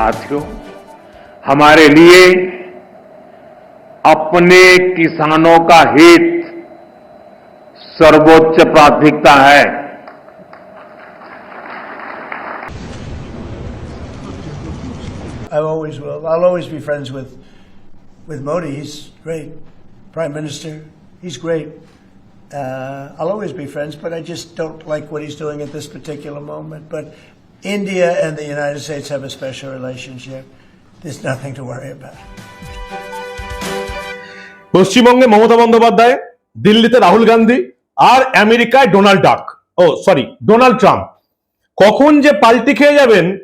साथियों हमारे लिए अपने किसानों का हित सर्वोच्च प्राथमिकता है I always will. I'll always be friends with with Modi. He's great, Prime Minister. He's great. Uh, I'll always be friends, but I just don't like what he's doing at this particular moment. But India and the United States have a special relationship. There's nothing to worry about. পশ্চিমবঙ্গে মমতা বন্দ্যোপাধ্যায়, দিল্লিতে রাহুল গান্ধী আর আমেরিকায় Donald Duck. Oh sorry Donald Trump. কখন যে পাল্টি খেয়ে যাবেন,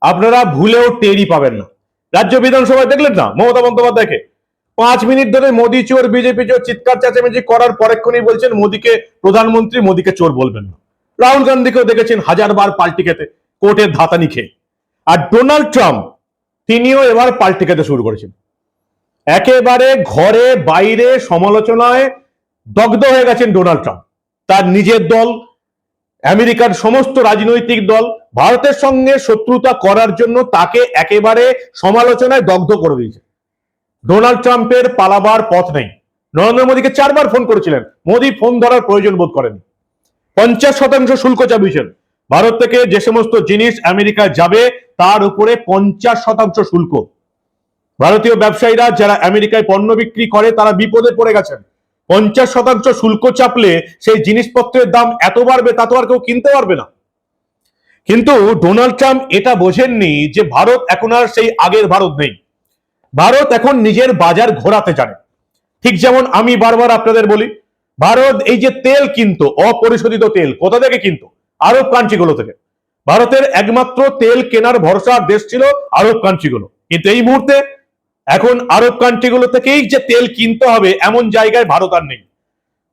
আপনারা ভুলেও টেরই পাবেন না। রাজ্য বিধানসভায় দেখলেন না মমতা বন্দ্যোপাধ্যায়কে? পাঁচ মিনিট ধরে মোদি চোর, বিজেপি চোর, চিৎকার, চেঁচামেচি করার পরেক্ষণই বলছেন, মোদিকে প্রধানমন্ত্রী, মোদিকে চোর বলবেন না। রাহুল গান্ধীকেও দেখেছেন হাজার বার পাল্টি খেতে। কোর্টের ধাতানি খেয়ে আর ডোনাল্ড ট্রাম্প, তিনিও এবার পাল্টে খেতে শুরু করেছেন। একেবারে ঘরে, বাইরে, সমালোচনায় দগ্ধ হয়ে গেছেন ডোনাল্ড ট্রাম্প। তার নিজের দল, আমেরিকার সমস্ত রাজনৈতিক দল, ভারতের সঙ্গে শত্রুতা করার জন্য তাকে একেবারে সমালোচনায় দগ্ধ করে দিয়েছে। ডোনাল্ড ট্রাম্পের পালাবার পথ নেই। নরেন্দ্র মোদীকে চারবার ফোন করেছিলেন। মোদী ফোন ধরার প্রয়োজন বোধ করেন পঞ্চাশ শতাংশ শুল্ক চাপিয়েছেন। ভারত থেকে যে সমস্ত জিনিস আমেরিকায় যাবে, তার উপরে পঞ্চাশ শতাংশ শুল্ক। ভারতীয় ব্যবসায়ীরা যারা আমেরিকায় পণ্য বিক্রি করে, তারা বিপদে পড়ে গেছেন। পঞ্চাশ শতাংশ শুল্ক চাপলে সেই জিনিসপত্রের দাম এত বাড়বে, তা তো আর কেউ কিনতে পারবে না। কিন্তু ডোনাল্ড ট্রাম্প এটা বোঝেননি যে ভারত এখন আর সেই আগের ভারত নেই। ভারত এখন নিজের বাজার ঘোরাতে জানে। ঠিক যেমন আমি বারবার আপনাদের বলি, ভারত এই যে তেল কিনতো, অপরিশোধিত তেল, কোথা থেকে কিনতো? আরব কান্ট্রিগুলো থেকে। ভারতের একমাত্র তেল কেনার ভরসার দেশ ছিল আরব কান্ট্রিগুলো কিন্তু এই মুহূর্তে এখন আরব কান্ট্রিগুলো থেকেই যে তেল কিনতে হবে, এমন জায়গায় ভারত আর নেই।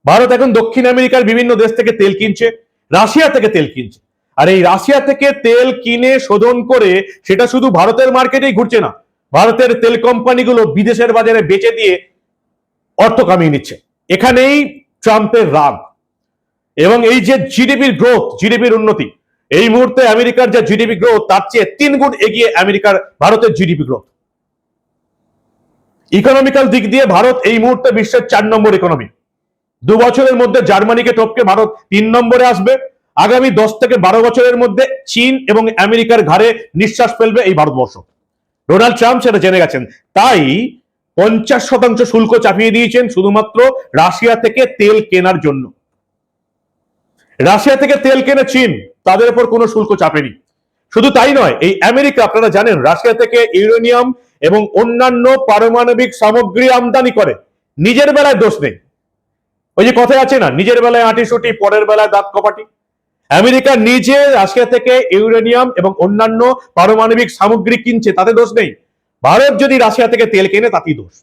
ভারত এখন দক্ষিণ আমেরিকার বিভিন্ন দেশ থেকে তেল কিনছে, রাশিয়া থেকে তেল কিনছে। আর এই রাশিয়া থেকে তেল কিনে শোধন করে সেটা শুধু ভারতের মার্কেটেই ঘুরছে না, ভারতের তেল কোম্পানিগুলো বিদেশের বাজারে বেচে দিয়ে অর্থ কামিয়ে নিচ্ছে। এখানেই ট্রাম্পের রাগ। এবং এই যে জিডিপির গ্রোথ জিডিপির উন্নতি, এই মুহূর্তে আমেরিকার যে জিডিপি গ্রোথ তার চেয়ে তিন গুণ এগিয়ে আমেরিকার ভারতের জিডিপি গ্রোথ ইকোনমিক্যাল দিক দিয়ে ভারত এই মুহূর্তে বিশ্বের চার নম্বর ইকোনমি দু বছরের মধ্যে জার্মানিকে টপকে ভারত তিন নম্বরে আসবে। আগামী দশ থেকে বারো বছরের মধ্যে চীন এবং আমেরিকার ঘাড়ে নিঃশ্বাস ফেলবে এই ভারতবর্ষ। ডোনাল্ড ট্রাম্প সেটা জেনে গেছেন। তাই পঞ্চাশ শতাংশ শুল্ক চাপিয়ে দিয়েছেন শুধুমাত্র রাশিয়া থেকে তেল কেনার জন্য। রাশিয়া থেকে তেল কেনে চীন, তাদের উপর কোনো শুল্ক চাপেনি। শুধু তাই নয়, এই আমেরিকা, আপনারা জানেন, রাশিয়া থেকে ইউরেনিয়াম এবং অন্যান্য পারমাণবিক সামগ্রী আমদানি করে। নিজের বেলায় দোষ নেই। ওই যে কথায় আছে না, নিজের বেলায় আটি সুটি পরের বেলায় দাঁত কপাটি। আমেরিকা নিজে রাশিয়া থেকে ইউরেনিয়াম এবং অন্যান্য পারমাণবিক সামগ্রী কিনছে, তাতে দোষ নেই। ভারত যদি রাশিয়া থেকে তেল কেনে, তাতেই দোষ।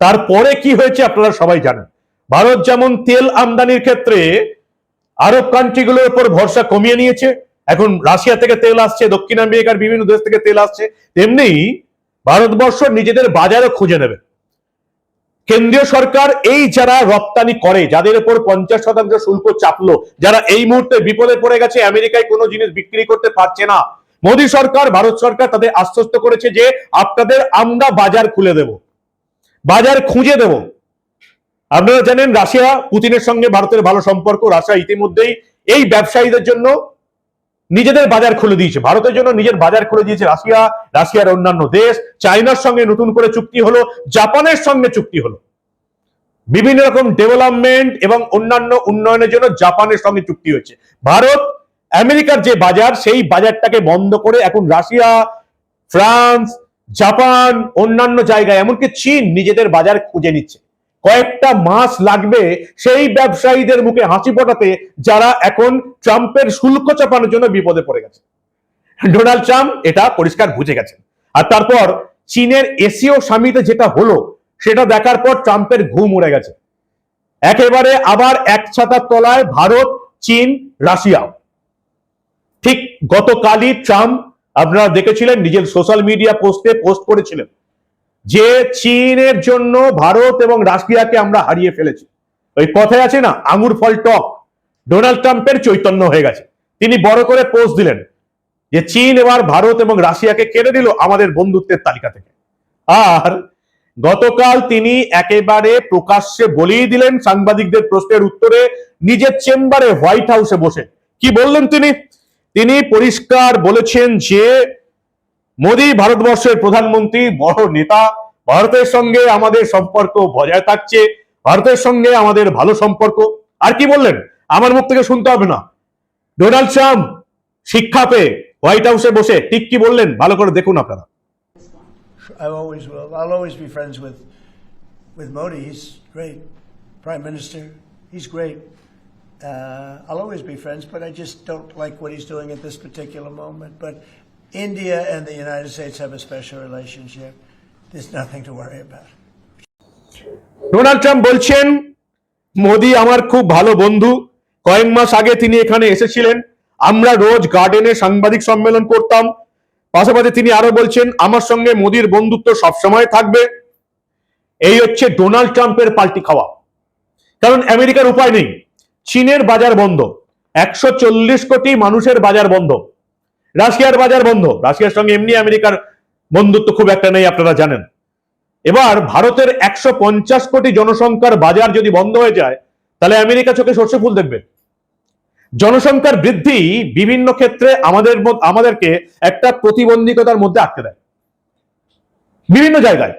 তারপরে কি হয়েছে, আপনারা সবাই জানেন। ভারত যেমন তেল আমদানির ক্ষেত্রে আরব কান্ট্রিগুলোর উপর ভরসা কমিয়ে নিয়েছে। এখন রাশিয়া থেকে তেল আসছে, দক্ষিণ আমেরিকার বিভিন্ন দেশ থেকে তেল আসছে। তেমনি ভারতবর্ষ নিজেদের বাজারও খুঁজে নেবে। কেন্দ্রীয় সরকার এই যারা রপ্তানি করে, যাদের উপর পঞ্চাশ শতাংশ শুল্ক চাপলো, যারা এই মুহূর্তে বিপদে পড়ে গেছে, আমেরিকায় কোনো জিনিস বিক্রি করতে পারছে না। মোদী সরকার, ভারত সরকার তাদের আশ্বস্ত করেছে যে আপনাদের আমরা বাজার খুলে দেব। বাজার খুঁজে দেব। আপনারা জানেন রাশিয়া পুতিনের সঙ্গে ভারতের ভালো সম্পর্ক। রাশিয়া ইতিমধ্যেই এই ব্যবসায়ীদের জন্য নিজেদের বাজার খুলে দিয়েছে। ভারতের জন্য নিজের বাজার খুলে দিয়েছে রাশিয়া, রাশিয়ার অন্যান্য দেশ। চায়নার সঙ্গে নতুন করে চুক্তি হলো, জাপানের সঙ্গে চুক্তি হলো। বিভিন্ন রকম ডেভেলপমেন্ট এবং অন্যান্য উন্নয়নের জন্য জাপানের সঙ্গে চুক্তি হয়েছে। ভারত, আমেরিকার যে বাজার, সেই বাজারটাকে বন্ধ করে এখন রাশিয়া, ফ্রান্স, জাপান, অন্যান্য জায়গায়, এমনকি চীন নিজেদের বাজার খুঁজে নিচ্ছে। কয়েকটা মাস লাগবে সেই ব্যবসায়ীদের মুখে হাসি ফোটাতে যারা এখন ট্রাম্পের শুল্ক চাপানোর জন্য বিপদে পড়ে গেছে। ডোনাল্ড ট্রাম্প এটা পরিষ্কার বুঝে গেছেন। আর তারপর চীনের এসিও সামিতে যেটা হলো, সেটা দেখার পর ট্রাম্পের ঘুম উড়ে গেছে। একেবারে আবার এক ছাতার তলায় ভারত, চীন, রাশিয়া। ঠিক গতকালই ট্রাম্প, আপনারা দেখেছিলেন, নিজের সোশ্যাল মিডিয়া পোস্টে পোস্ট করেছিলেন। যে চীনের জন্য ভারত এবং রাশিয়াকে আমরা হারিয়ে ফেলেছি। ওই কথায় আছে না? আঙুর ফল টক। ডোনাল্ড ট্রাম্পের চৈতন্য হয়ে গেছে। তিনি বড় করে পোস্ট দিলেন যে চীন এবার ভারত এবং রাশিয়াকে কেড়ে দিল আমাদের বন্ধুত্বের তালিকা থেকে। আর গতকাল তিনি একেবারে প্রকাশ্যে বলেই দিলেন সাংবাদিকদের প্রশ্নের উত্তরে নিজের চেম্বারে হোয়াইট হাউসে বসে। কি বললেন তিনি? তিনি পরিষ্কার বলেছেন যে মোদী ভারতবর্ষের প্রধানমন্ত্রী বড় নেতা ভারতের সঙ্গে আমাদের সম্পর্ক বজায় থাকছে ভারতের সঙ্গে আমাদের ভালো সম্পর্ক। আর কি বললেন? আমার মুখ থেকে শুনতে হবে না। ডোনাল্ড ট্রাম্প শিক্ষা পেয়ে হোয়াইট হাউসে বসে ঠিক কি বললেন? ভালো করে দেখুন আপনারা। Uh, I'll always be friends, but I just don't like what he's doing at this particular moment. But India and the United States have a special relationship. There's nothing to worry about. Donald Trump বলছেন, মোদি আমার খুব ভালো বন্ধু। কয়েক মাস আগে তিনি এখানে এসেছিলেন। আমরা রোজ গার্ডেনে সাংবাদিক সম্মেলন করতাম। পাশাপাশি তিনি আরও বলছেন, আমার সঙ্গে মোদির বন্ধুত্ব সবসময় থাকবে। এই হচ্ছে ডোনাল্ড ট্রাম্পের পাল্টি খাওয়া। কারণ আমেরিকার উপায় নেই। চীনের বাজার বন্ধ। একশো চল্লিশ কোটি মানুষের বাজার বন্ধ। রাশিয়ার বাজার বন্ধ। রাশিয়ার সঙ্গে এমনি আমেরিকার বন্ধুত্ব খুব একটা নেই, আপনারা জানেন। এবার ভারতের একশো পঞ্চাশ কোটি জনসংখ্যার বাজার যদি বন্ধ হয়ে যায়, তাহলে আমেরিকা চোখে সর্ষে ফুল দেখবে। জনসংখ্যার বৃদ্ধি বিভিন্ন ক্ষেত্রে আমাদের আমাদেরকে একটা প্রতিবন্ধকতার মধ্যে আটকে দেয়। বিভিন্ন জায়গায়।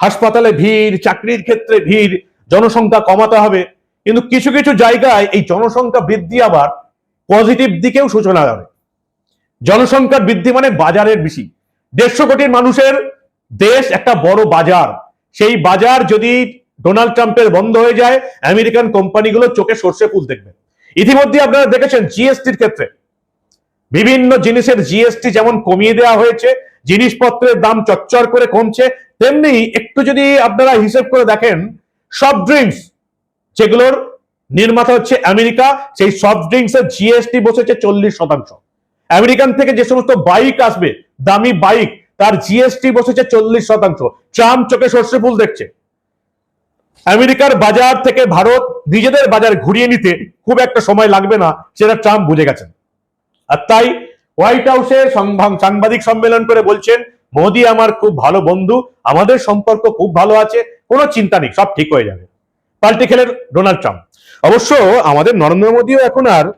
হাসপাতালে ভিড়, চাকরির ক্ষেত্রে ভিড়, জনসংখ্যা কমাতে হবে। কিন্তু কিছু কিছু জায়গায় এই জনসংখ্যা বৃদ্ধি আবার পজিটিভ দিকেও সূচনা করে জনসংখ্যার বৃদ্ধি মানে বাজারের বেশি। দেড়শো কোটির মানুষের দেশ একটা বড় বাজার। সেই বাজার যদি ডোনাল্ড ট্রাম্পের বন্ধ হয়ে যায়, আমেরিকান কোম্পানিগুলো চোখে সর্ষে ফুল দেখবে। ইতিমধ্যে আপনারা দেখেছেন জিএসটির ক্ষেত্রে। বিভিন্ন জিনিসের জিএসটি যেমন কমিয়ে দেওয়া হয়েছে, জিনিসপত্রের দাম চচ্চর করে কমছে, তেমনি একটু যদি আপনারা হিসেব করে দেখেন সফট ড্রিঙ্কস যেগুলোর নির্মাতা হচ্ছে আমেরিকা, সেই সফট ড্রিঙ্কস এর জিএসটি বসেছে চল্লিশ শতাংশ। আমেরিকান থেকে যে সমস্ত বাইক আসবে, দামি বাইক তার জিএসটি বসেছে চল্লিশ শতাংশ। ট্রাম্প চোখে সর্ষে ফুল দেখছে। আমেরিকার বাজার থেকে ভারত নিজেদের বাজার ঘুরিয়ে নিতে খুব একটা সময় লাগবে না, সেটা ট্রাম্প বুঝে গেছেন। আর তাই হোয়াইট হাউসে সংবাদ- সাংবাদিক সম্মেলন করে বলছেন, মোদি আমার খুব ভালো বন্ধু, আমাদের সম্পর্ক খুব ভালো আছে, কোনো চিন্তা নেই, সব ঠিক হয়ে যাবে। পাল্টে খেলেন ডোনাল্ড ট্রাম্প। অবশ্য আমাদের নরেন্দ্র মোদীও এখন আর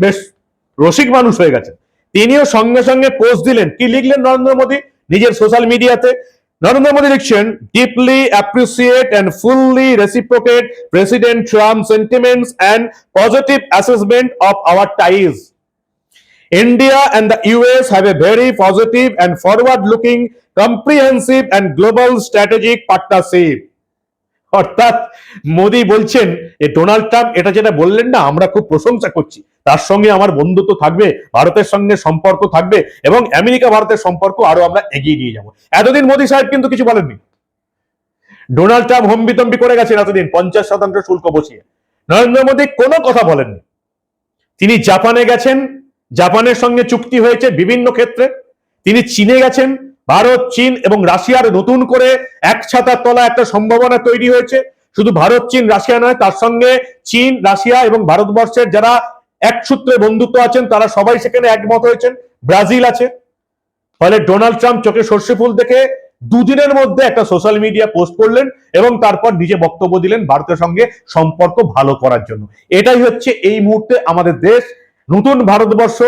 বেশ রসিক মানুষ হয়ে গেছেন। তিনিও সঙ্গে সঙ্গে পোস্ট দিলেন। কি লিখলেন নরেন্দ্র মোদী? নিজের সোশ্যাল মিডিয়াতে নরেন্দ্র মোদী লিখছেন deeply appreciate and fully reciprocate President Trump sentiments and positive assessment of our ties India and the US have a very positive and forward looking, comprehensive and global strategic partnership. অর্থাৎ মোদি বলছেন এ Donald Trump, এটা যেটা বললেন না, আমরা খুব প্রশংসা করছি। তার সঙ্গে আমার বন্ধুত্ব থাকবে, ভারতের সঙ্গে সম্পর্ক থাকবে এবং আমেরিকা, ভারতের সম্পর্ক আরও আমরা এগিয়ে নিয়ে যাব। এতদিন মোদি সাহেব কিন্তু কিছু বলেননি। ডোনাল্ড ট্রাম্প হম্বিতম্বি করে গেছেন এতদিন, পঞ্চাশ শতাংশ শুল্ক বসিয়ে। নরেন্দ্র মোদী কোনো কথা বলেননি। তিনি জাপানে গেছেন, জাপানের সঙ্গে চুক্তি হয়েছে বিভিন্ন ক্ষেত্রে। তিনি চীনে গেছেন ভারত, চীন এবং রাশিয়ার নতুন করে এক ছাতার তলা একটা সম্ভাবনা তৈরি হয়েছে। শুধু ভারত, চীন, রাশিয়া নয়, তার সঙ্গে চীন, রাশিয়া এবং ভারতবর্ষের যারা এক সূত্রে বন্ধুত্ব আছেন, তারা সবাই সেখানে একমত হয়েছেন। ব্রাজিল আছে। ফলে ডোনাল্ড ট্রাম্প চোখে সর্ষে ফুল দেখে দুদিনের মধ্যে একটা সোশ্যাল মিডিয়া পোস্ট করলেন এবং তারপর নিজে বক্তব্য দিলেন ভারতের সঙ্গে সম্পর্ক ভালো করার জন্য। এটাই হচ্ছে এই মুহূর্তে আমাদের দেশ। নতুন ভারতবর্ষ,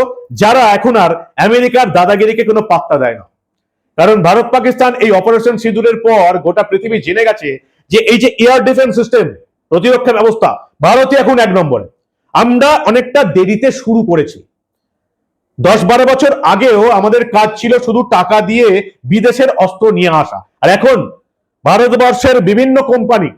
যারা এখন আর আমেরিকার দাদাগিরিকে কোনো পাত্তা দেয় না। কারণ ভারত পাকিস্তান এই অপারেশন সিঁদুরের পর গোটা পৃথিবী জেনে গেছে যে এই যে এয়ার ডিফেন্স সিস্টেম প্রতিরক্ষা ব্যবস্থা, ভারতই এখন এক নম্বরে। আমরা অনেকটা দেরিতে শুরু করেছি। দশ বারো বছর আগেও আমাদের কাজ ছিল শুধু টাকা দিয়ে বিদেশের অস্ত্র নিয়ে আসা। আর এখন ভারতবর্ষের বিভিন্ন কোম্পানি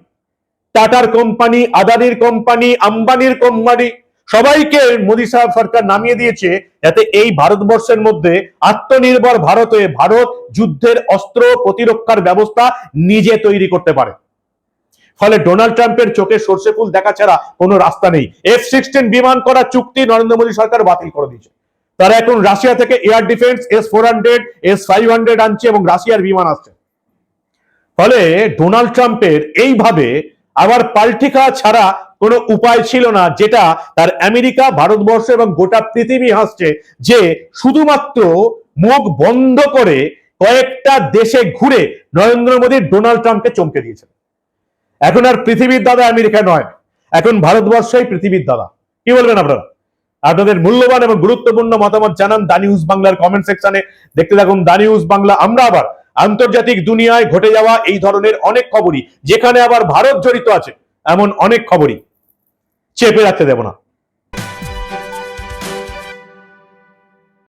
টাটার কোম্পানি আদানির কোম্পানি আম্বানির কোম্পানি সবাইকে মোদী সাহেব সরকার নামিয়ে দিয়েছে যাতে এই ভারতবর্ষের মধ্যে আত্মনির্ভর ভারতে ভারত যুদ্ধের অস্ত্র প্রতিরক্ষার ব্যবস্থা নিজে তৈরি করতে পারে। ফলে ডোনাল্ড ট্রাম্পের চোখে সর্ষে ফুল দেখা ছাড়া কোনো রাস্তা নেই। এফ সিক্সটিন বিমান করা চুক্তি নরেন্দ্র মোদী সরকার বাতিল করে দিয়েছে। তারা এখন রাশিয়া থেকে air defence S four hundred S five hundred আনছে এবং রাশিয়ার বিমান আসছে। ফলে ডোনাল্ড ট্রাম্পের এইভাবে আবার পাল্টি খাওয়া ছাড়া কোনো উপায় ছিল না যেটা তার আমেরিকা, ভারতবর্ষ এবং গোটা পৃথিবী হাসছে যে শুধুমাত্র মুখ বন্ধ করে কয়েকটা দেশে ঘুরে নরেন্দ্র মোদী ডোনাল্ড ট্রাম্পকে চমকে দিয়েছেন। এখন আর পৃথিবীর দাদা আমেরিকা নয়, এখন ভারতবর্ষই পৃথিবীর দাদা। কি বলবেন আপনারা? আপনাদের মূল্যবান এবং গুরুত্বপূর্ণ মতামত জানান দা নিউজ বাংলার কমেন্ট সেকশনে দেখতে থাকুন দা নিউজ বাংলা। আমরা আবার আন্তর্জাতিক দুনিয়ায় ঘটে যাওয়া এই ধরনের অনেক খবরই, যেখানে আবার ভারত জড়িত আছে, এমন অনেক খবরই। চেপে রাখতে দেব না।